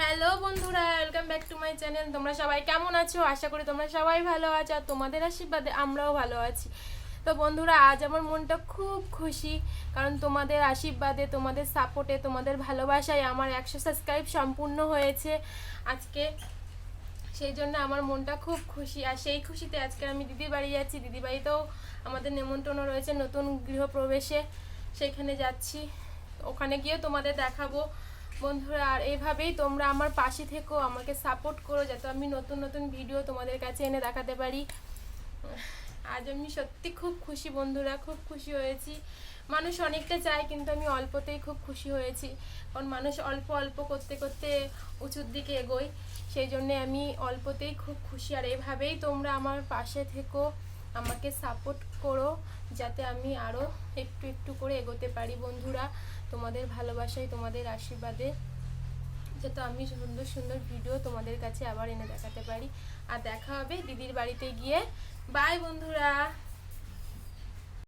Hello বন্ধুরা welcome back to my channel তোমরা সবাই কেমন আছো? আশা করি তোমরা সবাই ভালো আছো আর তোমাদের আশীর্বাদে আমরাও ভালো আছি। তো বন্ধুরা, আজ আমার মনটা খুব খুশি, কারণ তোমাদের আশীর্বাদে, তোমাদের সাপোর্টে তোমাদের ভালোবাসায় আমার একশো সাবস্ক্রাইব সম্পূর্ণ হয়েছে। আজকে সেই জন্য আমার মনটা খুব খুশি, আর সেই খুশিতে আজকে আমি দিদি বাড়ি যাচ্ছি। দিদি বাড়িতেও আমাদের নেমন্তন্ন রয়েছে নতুন গৃহপ্রবেশে। সেখানে যাচ্ছি। ওখানে গিয়ে তোমাদের দেখাবো। বন্ধুরা, আর এইভাবেই তোমরা আমার পাশে থেকো, আমাকে সাপোর্ট করো, যাতে আমি নতুন নতুন ভিডিও তোমাদের কাছে এনে দেখাতে পারি। আজ আমি সত্যি খুব খুশি বন্ধুরা, খুব খুশি হয়েছি। মানুষ অনেকটা চায়, কিন্তু আমি অল্পতেই খুব খুশি হয়েছি। কারণ মানুষ অল্প অল্প করতে করতে উঁচুর দিকে এগোয়। সেই জন্যে আমি অল্পতেই খুব খুশি। আর এভাবেই তোমরা আমার পাশে থেকো। আমাকে সাপোর্ট করো যাতে আমি আরও একটু একটু করে এগোতে পারি। বন্ধুরা, তোমাদের ভালোবাসায়, তোমাদের আশীর্বাদে যাতে আমি সুন্দর সুন্দর ভিডিও তোমাদের কাছে আবার এনে দেখাতে পারি। আর দেখা হবে দিদির বাড়িতে গিয়ে। বাই বন্ধুরা!